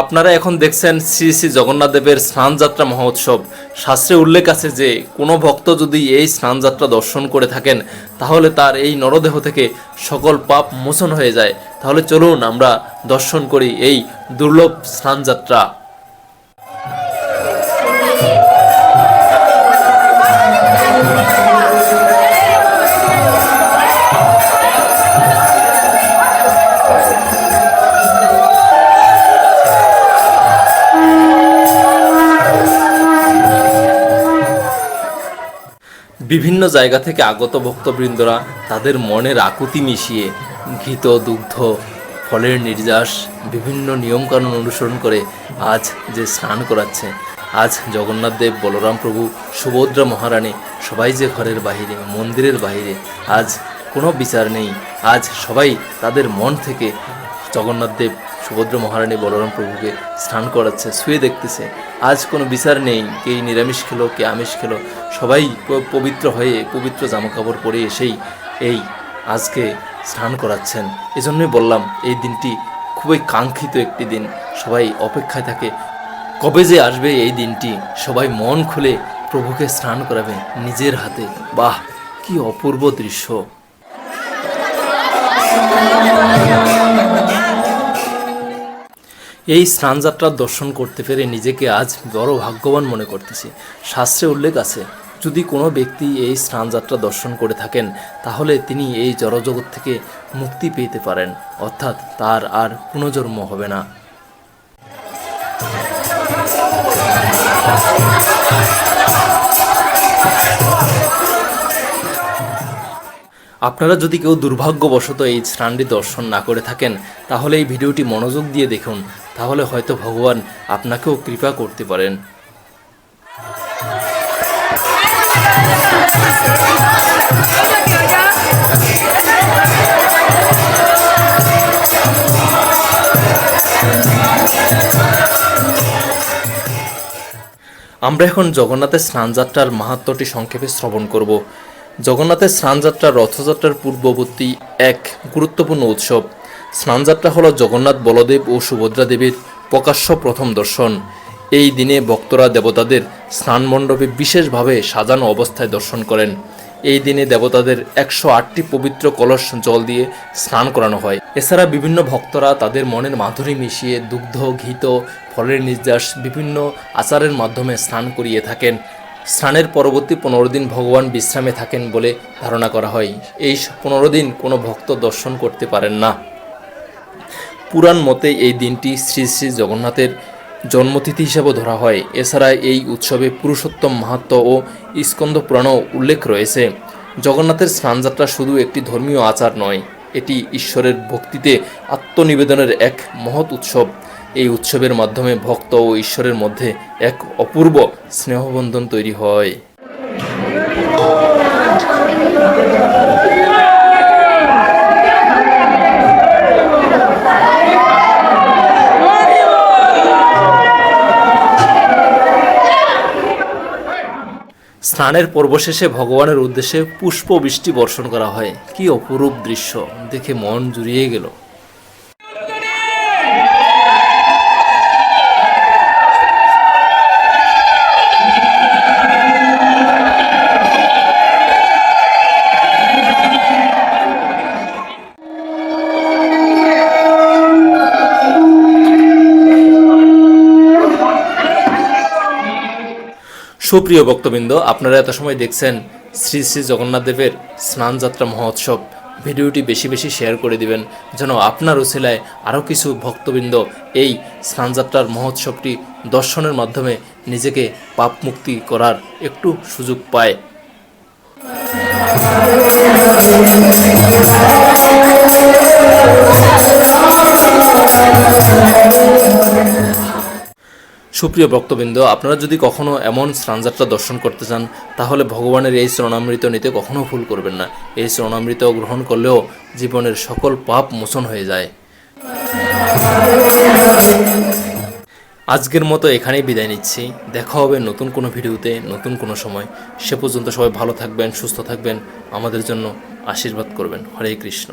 আপনারা এখন দেখছেন শ্রী শ্রী জগন্নাথ দেবের স্নানযাত্রা মহোৎসব। শাস্ত্রে উল্লেখ আছে যে, কোনো ভক্ত যদি এই স্নানযাত্রা দর্শন করে থাকেন, তাহলে তার এই নরদেহ থেকে সকল পাপ মোচন হয়ে যায়। তাহলে চলুন আমরা দর্শন করি এই দুর্লভ স্নানযাত্রা। বিভিন্ন জায়গা থেকে আগত ভক্তবৃন্দরা তাদের মনের আকুতি মিশিয়ে ঘৃত, দুগ্ধ, ফলের নির্যাস, বিভিন্ন নিয়মকানুন অনুসরণ করে আজ যে স্নান করাচ্ছে। আজ জগন্নাথ দেব, বলরাম প্রভু, সুভদ্রা মহারানী সবাই যে ঘরের বাহিরে, মন্দিরের বাহিরে, আজ কোনো বিচার নেই। আজ সবাই তাদের মন থেকে জগন্নাথ দেব, সুভদ্র মহারানী বলরাম প্রভুকে স্নান করাচ্ছে, শুয়ে দেখতেছে। আজ কোনো বিচার নেই, কে নিরামিষ খেলো, কে আমিষ খেলো। সবাই পবিত্র হয়ে পবিত্র জামাকাপড় পরে এসেই এই আজকে স্নান করাচ্ছেন। এজন্যই বললাম, এই দিনটি খুবই কাঙ্ক্ষিত একটি দিন। সবাই অপেক্ষায় থাকে, কবে যে আসবে এই দিনটি? সবাই মন খুলে প্রভুকে স্নান করাবে নিজের হাতে। বাহ, কি অপূর্ব দৃশ্য। এই স্নানযাত্রার দর্শন করতে পেরে নিজেকে আজ বড় ভাগ্যবান মনে করতেছি। শাস্ত্রে উল্লেখ আছে, যদি কোনো ব্যক্তি এই স্নানযাত্রা দর্শন করে থাকেন, তাহলে তিনি এই জড়জগৎ থেকে মুক্তি পেতে পারেন, অর্থাৎ তার আর পুনর্জন্ম হবে না। আপনারা যদি কেউ দুর্ভাগ্যবশত এই স্নানটি দর্শন না করে থাকেন, তাহলে এই ভিডিওটি মনোযোগ দিয়ে দেখুন, তাহলে হয়তো ভগবান আপনাকেও কৃপা করতে পারেন। আমরা এখন জগন্নাথের স্নানযাত্রার মাহাত্ম্যটি সংক্ষেপে শ্রবণ করব। জগন্নাথের স্নানযাত্রা রথযাত্রার পূর্ববর্তী এক গুরুত্বপূর্ণ উৎসব। স্নানযাত্রা হল জগন্নাথ, বলদেব ও সুভদ্রা দেবীর প্রকাশ্য প্রথম দর্শন। এই দিনে ভক্তরা দেবতাদের স্নানমণ্ডপে বিশেষভাবে সাজানো অবস্থায় দর্শন করেন। এই দিনে দেবতাদের একশো আটটি পবিত্র কলস জল দিয়ে স্নান করানো হয়। এছাড়া বিভিন্ন ভক্তরা তাদের মনের মাধুরী মিশিয়ে দুগ্ধ, ঘিত, ফলের নির্যাস, বিভিন্ন আচারের মাধ্যমে স্নান করিয়ে থাকেন। স্নানের পরবর্তী পনেরো দিন ভগবান বিশ্রামে থাকেন বলে ধারণা করা হয়। এই পনেরো দিন কোনো ভক্ত দর্শন করতে পারেন না। পুরাণ মতে এই দিনটি শ্রী শ্রী জগন্নাথের জন্মতিথি হিসাবে ধরা হয়। এছাড়া এই উৎসবে পুরুষোত্তম মাহাত্ম ও স্কন্দ পুরাণও উল্লেখ রয়েছে। জগন্নাথের স্নানযাত্রা শুধু একটি ধর্মীয় আচার নয়, এটি ঈশ্বরের ভক্তিতে আত্মনিবেদনের এক মহৎ উৎসব। এই উৎসবের মাধ্যমে ভক্ত ও ঈশ্বরের মধ্যে এক অপূর্ব স্নেহবন্ধন তৈরি হয়। স্নানের পর্ব শেষে ভগবানের উদ্দেশ্যে পুষ্প বৃষ্টি বর্ষণ করা হয়। কি অপরূপ দৃশ্য! দেখে মন জুড়িয়ে গেল। সুপ্রিয় ভক্তবৃন্দ, আপনারা এত সময় দেখছেন শ্রী শ্রী জগন্নাথ দেবের স্নানযাত্রা মহোৎসব। ভিডিওটি বেশি বেশি শেয়ার করে দিবেন, যেন আপনার উসিলায় আরও কিছু ভক্তবৃন্দ এই স্নানযাত্রার মহোৎসবটি দর্শনের মাধ্যমে নিজেকে পাপ মুক্তি করার একটু সুযোগ পায়। সুপ্রিয় ভক্তবৃন্দ, আপনারা যদি কখনো এমন স্নানযাত্রা দর্শন করতে চান, তাহলে ভগবানের এই শ্রণামৃত নিতে কখনো ভুল করবেন না। এই শ্রণামৃত গ্রহণ করলেও জীবনের সকল পাপ মোচন হয়ে যায়। আজকের মতো এখানেই বিদায় নিচ্ছি। দেখা হবে নতুন কোনো ভিডিওতে, নতুন কোনো সময়। সে পর্যন্ত সবাই ভালো থাকবেন, সুস্থ থাকবেন, আমাদের জন্য আশীর্বাদ করবেন। হরে কৃষ্ণ।